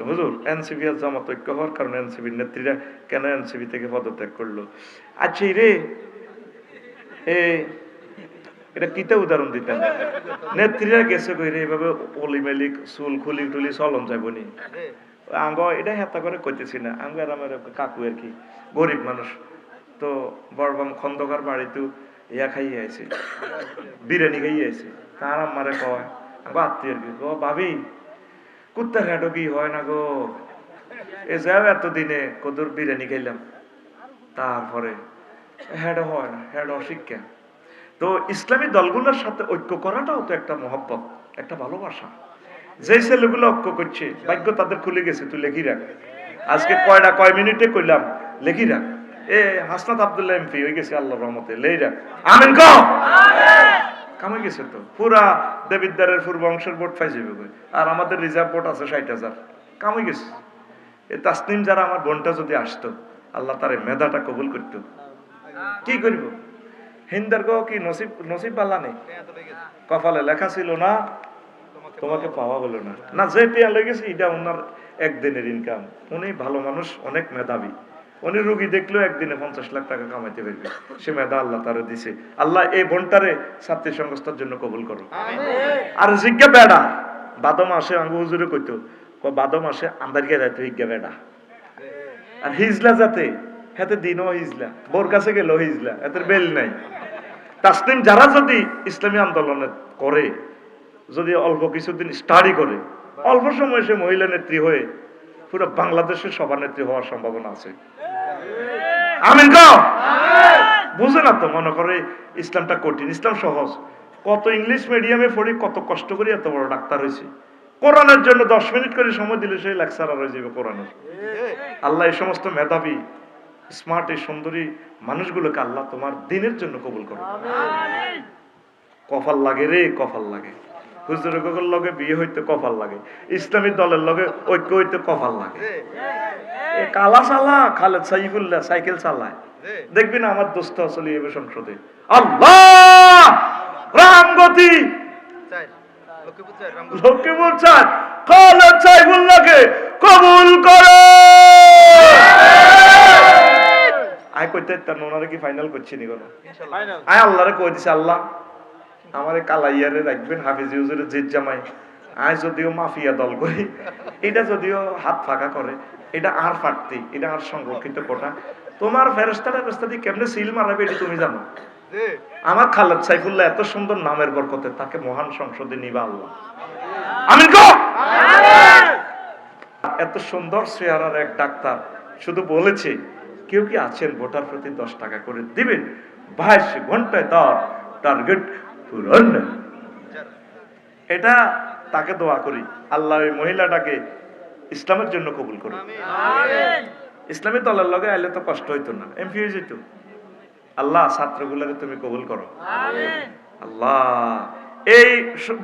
বলছে হুজুর, এনসিপি আর জামাত ঐক্য হওয়ার কারণে এনসিপির নেত্রীরা কেন এনসিপি থেকে পদত্যাগ করল? আচ্ছা রে, এ, এটা কিতে উদাহরণ দিতেন? নেত্রীরা গেছে কই রে, এভাবে অলি মেলিক চুল খুলি টুলি চলন যাবনি আঙ্গ এটা হেতা করে কইতেছি না। আঙ্গ আর আমার কাকু আর কি, গরিব মানুষ। তো বড়বাম খন্দকার বাড়িতে ইয়া খাইয়ে আইছে, বিরিয়ানি খাইয়ে আইছে। তার আমারে কয়, আঙ্গ আত্মীয় কি? গো ভাবি কুত্তার কি হয় না গো? এ যাও এতদিনে কদুর বিরিয়ানি খাইলাম। তারপরে হেডো হয় না, হেড অশিক্ষা। তো ইসলামী দলগুলোর সাথে ঐক্য করাটাও তো একটা মহব্বত, একটা ভালোবাসা। যে ছেলেগুলো ঐক্য করছে, ভাগ্য তাদের খুলে গেছে, তুই লেখি রাখ। আজকে কয়টা, কয় মিনিটে কইলাম, লেখি রাখ। এ হাসনাত আব্দুল্লাহ এমপি হয়ে গেছে আল্লাহ রহমতে, লেই রাখ। আমিন। কামাই গেছে তো। পুরা পূর্ব অংশের যাবে আর আমাদের রিজার্ভ আছে ষাট হাজার। কামাই গেছে। তাসনিম যারা আমার বোনটা যদি আসতো, আল্লাহ তার মেধাটা কবুল করতো। কি করব? হিন্দার গো কি নসিব নসিব পাল্লা নেই? কপালে লেখা ছিল না, তোমাকে পাওয়া হলো না। না, যে পেয়া লেগেছে, এটা ওনার একদিনের ইনকাম উনি ভালো মানুষ, অনেক মেধাবী। উনি রুগী দেখলেও একদিনে পঞ্চাশ লাখ টাকা কামাইতে পারবে। সে মেধা আল্লাহ তারে দিছে। আল্লাহ এই বোনটারে ছাত্রী সংস্থার জন্য কবুল করো। আর জিজ্ঞা বেড়া বাদো মাসে আঙ্গু হুজুরে কইতো ক বাদো মাসে আন্দারিকে যাইতো হিজ্ঞা বেড়া। আর হিজলা যাতে হাতে দিনও হিজলা বোর কাছে গেল হিজলা এদের বেল নাই। তাসলিম যারা যদি ইসলামী আন্দোলনে করে যদি অল্প কিছুদিন স্টাডি করে অল্প সময় সে মহিলা নেত্রী হয়ে পুরো বাংলাদেশের সভানেত্রী হওয়ার সম্ভাবনা আছে। আমিন বুঝে না তো মনে করে ইসলামটা কঠিন। ইসলাম সহজ। কত ইংলিশ মিডিয়ামে পড়ি কত কষ্ট করে এত বড় ডাক্তার হয়েছে। কোরআনের জন্য দশ মিনিট করে সময় দিলে সেই লেকচারার হয়ে যাবে কোরআনের। আল্লাহ এই সমস্ত মেধাবী স্মার্ট এই সুন্দরী মানুষগুলোকে আল্লাহ তোমার দিনের জন্য কবুল করো কফাল লাগে রে কফাল লাগে। লগে বিয়ে হইতে কফাল লাগে। ইসলামী দলের লগে ঐক্য হইতে কফাল লাগে। কালা চালা খালেদ সাইফুল্লাহ সাইকেল চালায়। দেখবি না আমার দোস্ত আসলে এবে সংসদে। আল্লাহ! রামগতি! লক্ষ্মীপুর খালেদ সাইফুল্লাহকে কবুল করো! আয় কইতে তার ওনারে কি ফাইনাল করছি নি কোনো আয় আল্লাহরে কই দিছে আল্লাহ? আমারে কালাইয়ারে রাখবেন হাফিজ ইউজুরে জিত জামাই। আয় যদিও মাফিয়া দল করি এটা যদিও হাত ফাঁকা করে এটা আর ফাটতি এটা আর সংরক্ষিত কোটা তোমার ফেরস্তা ফেরস্তা দিয়ে কেমনে সিল মারাবে এটা তুমি জানো? আমার খালাদ সাইফুল্লাহ এত সুন্দর নামের বরকতে তাকে মহান সংসদে নিবা আল্লাহ। আমিন কো এত সুন্দর চেহারার এক ডাক্তার শুধু বলেছে কেউ কি আছেন ভোটার প্রতি দশ টাকা করে? দিবেন বাইশ ঘন্টায় তার টার্গেট পূরণ। এটা তাকে দোয়া করি আল্লাহ ওই মহিলাটাকে ইসলামের জন্য কবুল করুন ইসলামী দলের লগে আইলে তো কষ্ট হইতো না এমপি হয়ে যেত আল্লাহ ছাত্রগুলোকে তুমি কবুল করো। আল্লাহ এই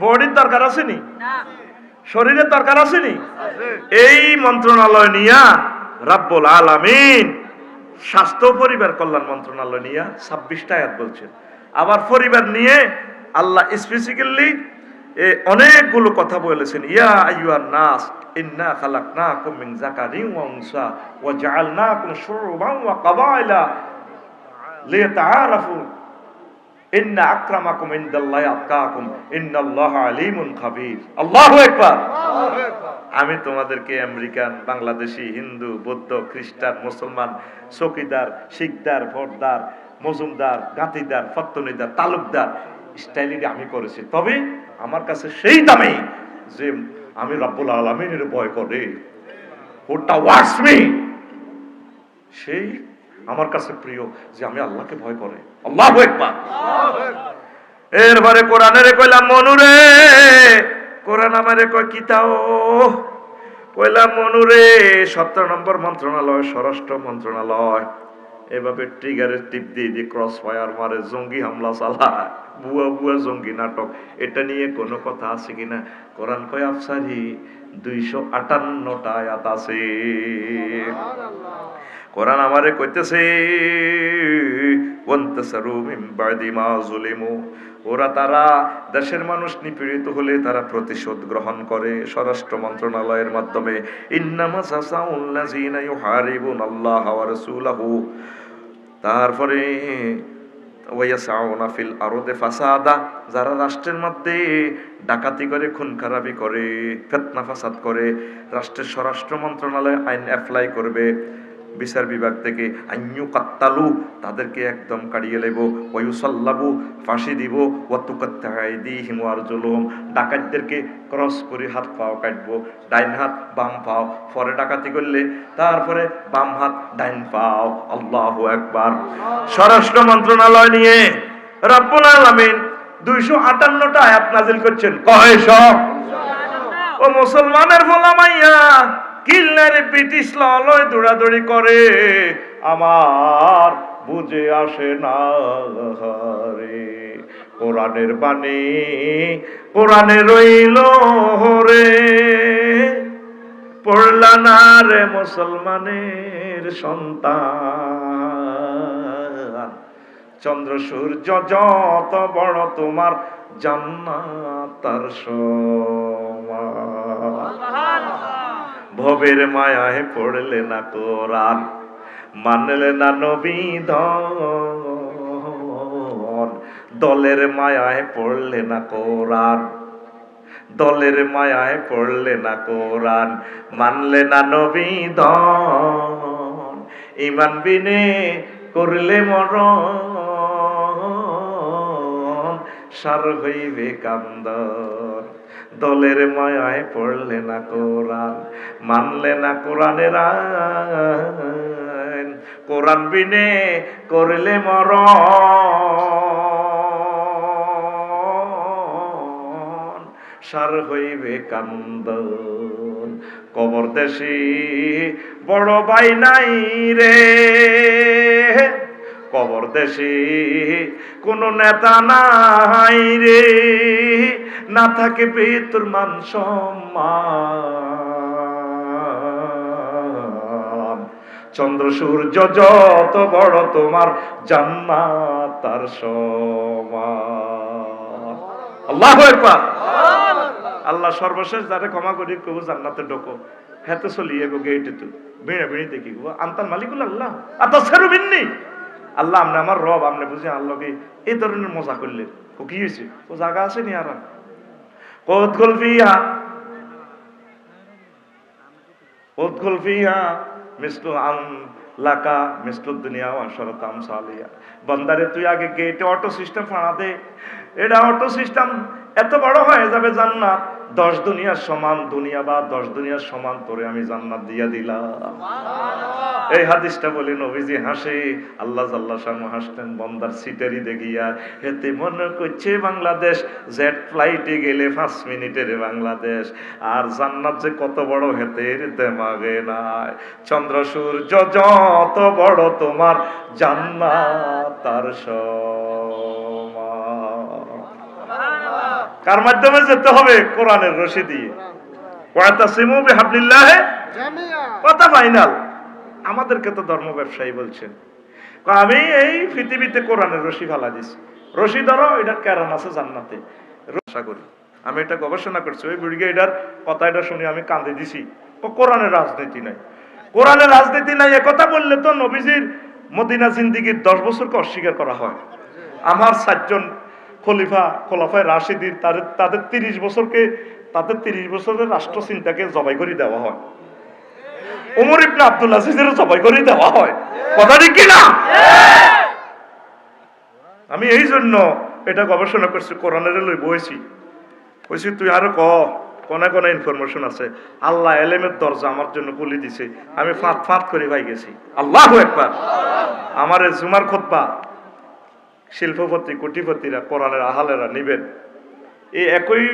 বডির দরকার আসেনি শরীরের দরকার আসেনি এই মন্ত্রণালয় নিয়া রাব্বুল আলামিন স্বাস্থ্য পরিবার কল্যাণ মন্ত্রণালয় নিয়া ছাব্বিশটা আয়াত বলছেন আবার পরিবার নিয়ে আল্লাহ স্পেসিক্যালি অনেকগুলো কথা বলেছেন। ইয়া আইয়ুহান নাস, ইন্না খালাকনাকুম মিন ওয়া কাবাইলা ইন্না আকরামাকুম ইনদাল্লাহি আতকাকুম আলিমুন খাবীর। আল্লাহু আকবার। আমি তোমাদেরকে আমেরিকান, বাংলাদেশি, হিন্দু, বৌদ্ধ, খ্রিস্টান, মুসলমান, চকিদার শিকদার ভোটদার মজুমদার গাঁতিদার ফত্তনিদার, তালুকদার স্টাইলি আমি করেছি। তবে আমার কাছে সেই দামে যে আমি রব্বুল আলমিনের ভয় করে ওটা ওয়ার্স সেই আমার কাছে প্রিয় যে আমি আল্লাহকে ভয় করে। আল্লাহ একবার এরপরে কোরআনের কইলাম মনুরে কোরআন আমারে কয় কিতাও কইলাম মনুরে সতেরো নম্বর মন্ত্রণালয়, স্বরাষ্ট্র মন্ত্রণালয়। এভাবে ট্রিগারের টিপ দিয়ে দিয়ে ক্রস ফায়ার মারে জঙ্গি হামলা চালায় বুয়া বুয়া জঙ্গি নাটক। এটা নিয়ে কোনো কথা আছে কিনা কোরআন কয় আফসারি দুইশো আটান্নটা আয়াত আছে। কোরআন আমারে কইতেছে ওরা তারা দেশের মানুষ নিপীড়িত হলে তারা প্রতিশোধ গ্রহণ করে। স্বরাষ্ট্র মন্ত্রণালয়ের মাধ্যমে আল্লাহ ওয়া তারপরে যারা রাষ্ট্রের মধ্যে ডাকাতি করে খুন খারাপি করে, ফেতনা ফাসাদ করে, রাষ্ট্রের স্বরাষ্ট্র মন্ত্রণালয় আইন অ্যাপ্লাই করবে। বিচার বিভাগ থেকে আইনু কাত্তালু তাদেরকে একদম কাড়িয়ে লেব। ওয়ুসাল্লাবু ফাঁসি দিব। ওয়াতুকাত্তাহাইদি হিমুয়ার জুলুম ডাকাতদেরকে ক্রস করে হাত পাও কাটবো। ডাইন হাত বাম পাও। পরে ডাকাতি করলে তারপরে বাম হাত ডাইন পাও। আল্লাহু একবার স্বরাষ্ট্র মন্ত্রণালয় নিয়ে রব্বুল আলামিন দুইশো আটান্নটা আয়াত নাজিল করছেন। কয়শ ও মুসলমানের ফলামাইয়া কিল্লারে ব্রিটিশ লয় দৌড়াদৌড়ি করে, আমার বুঝে আসে না রে কোরআনের বাণী, কোরআনে রইল রে পড়লা না রে মুসলমানের সন্তান। চন্দ্র সূর্য যত বড় তোমার জান্নাত, তার সমান। ভবের মায়ায় পড়লে না কোরআন মানলে না নবীধন দলের মায়ায় পড়লে না কোরআন দলের মায়ায় পড়লে না কোরআন মানলে না নবীধন ইমান বিনে করলে মরণ, সার হইবে কান্দন। দলের মায়ায় পড়লে না কোরআন, মানলে না কোরআনের কোরআন বিনে করলে মরণ, সার হইবে কান্দন। কবর দেশে বড় বাই নাই রে। দেশে কোন নেতা নাই রে। না থাকে তোর মান সম্মান। চন্দ্র, সূর্য যত বড় তোমার জান্নাত, তার সমান। আল্লাহ একবার আল্লাহ সর্বশেষ যারে ক্ষমা করি কবু জান্নাতে ঢোকো। হেতে চলিয়ে গো গেইটে তো বেড়ে বেড়ে দেখি গো। আন্তার মালিকুল আল্লাহ। আতা সেরু বিন্নি। আল্লাহ আপনি আমার রব আপনি বুঝি আল্লাহকে এই ধরনের মজা করলে। ও কি হয়েছে? ও জায়গা আছে নি আর? আম লাকা দুনিয়া বান্দারে, তুই আগে অটো দে। এটা অটো এত বড় হয়ে যাবে দশ দুনিয়ার সমান দুনিয়া বা দশ দুনিয়ার সমান, তোরে আমি জান্নাত দিয়া দিলাম। এই হাদিসটা বলে নবীজি হাসে আল্লাহ জাল্লাহ শাহ হাসতেন বন্দার সিটারি দেখিয়া হেতে মনে করছে বাংলাদেশ জেট ফ্লাইটে গেলে পাঁচ মিনিটের বাংলাদেশ আর জান্নাত যে কত বড় হেতের দেমাগে নাই। চন্দ্র সূর্য যত বড় তোমার জান্নাত তার কার মাধ্যমে যেতে হবে? কোরআনের রশি দিয়ে। কথা ফাইনাল আমাদেরকে তো ধর্ম ব্যবসায়ী বলছেন। আমি এই পৃথিবীতে কোরআনের রশি ফেলা দিছি। রশি ধরো, এটা ক্যারান আছে জান্নাতে। আশা করি। আমি এটা গবেষণা করছি। ওই বুড়িকে এটার কথা এটা শুনে আমি কান্দে দিছি। কোরআনের রাজনীতি নাই। কোরআনের রাজনীতি নাই একথা বললে তো নবীজির মদিনা জিন্দিগির দশ বছরকে অস্বীকার করা হয়। আমার সাতজন খলিফা, খোলাফায় রাশিদির, তাদের তাদের তিরিশ বছরকে, তাদের তিরিশ বছরের রাষ্ট্র চিন্তাকে জবাই করে দেওয়া হয়। ওমর ইবনে আব্দুল আজিজের জবাই করে দেওয়া হয়। কথা ঠিক আমি এই জন্য এটা গবেষণা করছি কোরআনের লই বইছি কইছি, তুই আরও ক, কোনে কোনে ইনফরমেশন আছে। আল্লাহ এলেমের দরজা আমার জন্য খুলে দিছে। আমি ফাঁত ফাঁত করে পাই গেছি। আল্লাহ একবার আমার জুমার খোদ্া শিল্পপতি, কোটিপতিরা, কোরআনের আহালেরা নিবেন। এই একই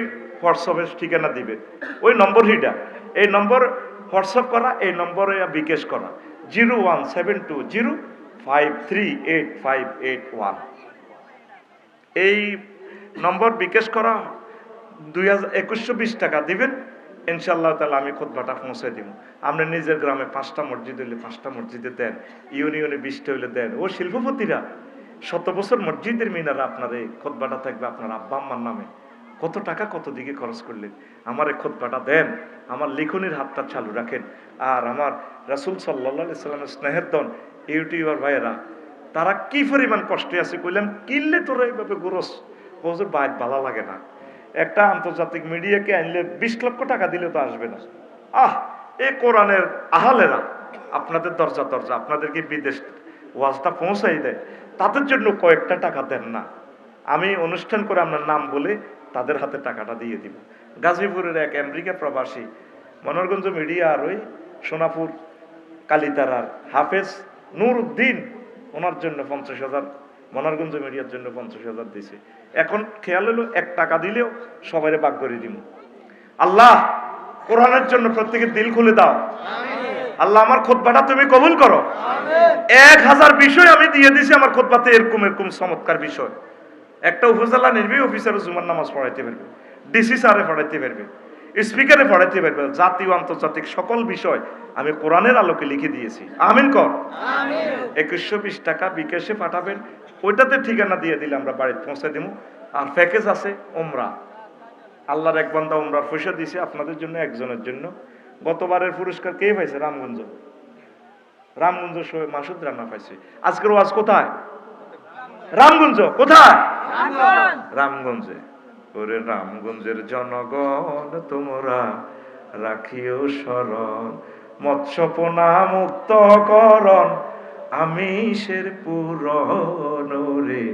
হোয়াটসঅ্যাপের ঠিকানা দিবেন ওই নম্বর হিটা এই নম্বর হোয়াটসঅ্যাপ করা, এই নম্বরে বিকাশ করা। Zero one seven two zero five three eight five eight one এই নম্বর বিকাশ করা, দুই হাজার একুশশো বিশ টাকা দিবেন। ইনশাল্লাহ তাহলে আমি খোদবাটা পৌঁছে দিব। আপনি নিজের গ্রামে পাঁচটা মসজিদ হইলে পাঁচটা মসজিদে দেন, ইউনিয়নে বিশটা হইলে দেন। ও শিল্পপতিরা, শত বছর মসজিদের মিনারা আপনার এই খোদবাটা থাকবে আপনার আব্বা আম্মার নামে। কত টাকা কত দিকে খরচ করলেন? আমার এই খোদবাটা দেন, আমার লিখনির হাতটা চালু রাখেন। আর আমার রাসুল সাল্লাহ সাল্লামের স্নেহের দন ইউটিউবার ভাইয়েরা, তারা কি পরিমাণ কষ্টে আছে কইলাম, কিনলে তোরা এইভাবে গোরস? হজুর বাইক ভালো লাগে না। একটা আন্তর্জাতিক মিডিয়াকে আনলে বিশ লক্ষ টাকা দিলে তো আসবে না। আহ, এ কোরআনের আহালেরা, আপনাদের দরজা দরজা আপনাদেরকে বিদেশ ওয়াজটা পৌঁছাই দেয়? তাদের জন্য কয়েকটা টাকা দেন না। আমি অনুষ্ঠান করে আপনার নাম বলে তাদের হাতে টাকাটা দিয়ে দিব। গাজীপুরের এক আমেরিকা প্রবাসী মনোরগঞ্জ মিডিয়া আর ওই সোনাপুর কালিতারার হাফেজ নূর উদ্দিন ওনার জন্য পঞ্চাশ হাজার মনারগঞ্জ মিডিয়ার জন্য পঞ্চাশ হাজার দিছে। এখন খেয়াল হলো এক টাকা দিলেও সবাই বাক করে দিব আল্লাহ কোরআনের জন্য প্রত্যেকের দিল খুলে দাও। আল্লাহ আমার খোদবাটা তুমি কবুল করো। এক হাজার বিষয় আমি দিয়ে দিছি আমার খোদবাতে এরকম এরকম চমৎকার বিষয়। একটা উপজেলা নির্বাহী অফিসার জুমার নামাজ পড়াইতে পারবে ডিসি স্যারে পড়াইতে পারবে স্পিকারে পড়াইতে পারবে জাতীয় আন্তর্জাতিক সকল বিষয় আমি কোরআনের আলোকে লিখে দিয়েছি। আমিন কর। একুশশো বিশ টাকা বিকাশে পাঠাবেন ওইটাতে ঠিকানা দিয়ে দিলে আমরা বাড়িতে পৌঁছে দিব আর প্যাকেজ আছে ওমরা আল্লাহর এক বান্দা ওমরার পয়সা দিছে আপনাদের জন্য একজনের জন্য। গতবারের পুরস্কার কে পাইছে? রামগঞ্জ। রামগঞ্জ মাসুদ রান্না পাইছে। আজকের ওয়াজ কোথায়? রামগঞ্জ কোথায়? রামগঞ্জে। ওরে রামগঞ্জের জনগণ তোমরা রাখিও স্মরণ মৎস্যপনা মুক্ত করণ আমিষের পূরণ রে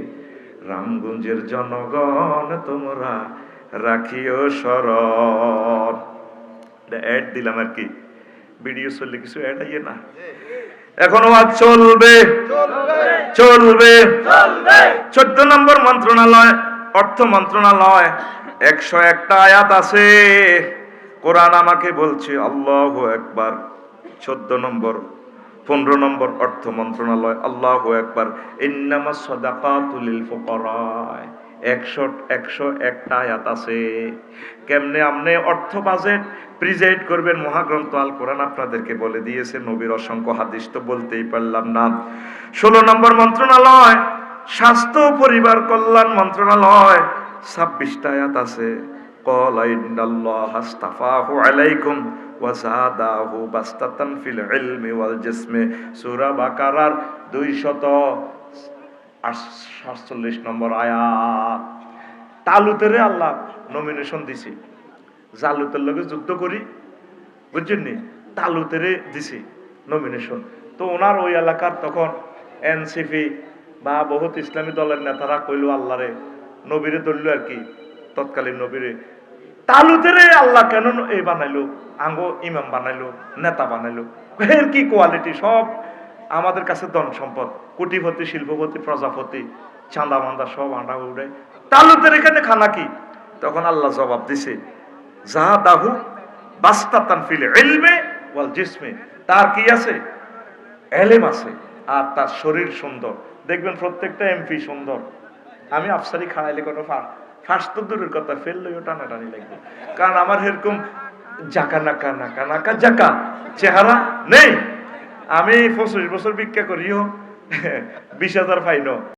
রামগঞ্জের জনগণ তোমরা রাখিও স্মরণ অ্যাড দিলাম আর কি। ভিডিও চললে কিছু অ্যাড আইয়ে না? এখনও আজ চলবে। চলবে। চোদ্দ নম্বর মন্ত্রণালয় অর্থ মন্ত্রণালয় একশো একটা আয়াত আছে। কোরআন আমাকে বলছে আল্লাহ একবার। চোদ্দ নম্বর পনেরো নম্বর অর্থ মন্ত্রণালয় আল্লাহ একবার। ইন্নামা সদাকাতুলিল ফুকারায়। একশো একশো একটা আয়াত আছে। কেমনে আপনি অর্থ বাজেট প্রিজাইড করবেন মহাগ্রন্থ আল কোরআন আপনাদেরকে বলে দিয়েছে, নবীর অসংখ্য হাদিস বলতেই পারলাম না। ষোলো নম্বর মন্ত্রণালয়, স্বাস্থ্য পরিবার কল্যাণ মন্ত্রণালয়, ছাব্বিশটা আয়াত আছে। قال إن الله اصطفاه عليكم وزاده بسطة في العلم والجسم سورة بقرار 200 সাতচল্লিশ নম্বর আয়াত। তালুতেরে আল্লাহ নমিনেশন দিছে। জালুতের লগে যুদ্ধ করি, বুঝছেন নি? তালুতের দিছে নমিনেশন তো ওনার ওই এলাকার তখন এনসিপি বা বহুত ইসলামী দলের নেতারা কইল আল্লাহরে নবীরে ধরল আর কি, তৎকালীন নবীরে। তালুতের আল্লাহ কেন এ বানাইলো? আঙ্গো ইমাম বানাইলো, নেতা বানাইলো। এর কি কোয়ালিটি সব আমাদের কাছে ধন সম্পদ, কোটিপতি, শিল্পপতি, প্রজাপতি, চাঁদা মান্দা সব আন্ডা উড়ে। তালুতের এখানে খানা কি? তখন আল্লাহ জবাব দিছে, যা দাহু বাস্তাতান ফিলে এলমে ওয়াল জিসমে। তার কি আছে? এলেম আছে, আর তার শরীর সুন্দর। দেখবেন প্রত্যেকটা এমপি সুন্দর। আমি আফসারি খাওয়াইলে কোনো ফার্স্ট তো দূরের কথা ফেললেও টানাটানি লাগবে। কারণ আমার এরকম জাকা, নাকা নাকা নাকা জাকা, চেহারা নেই। আমি পঁচিশ বছর ভিক্ষা করিও বিশ হাজার ফাইন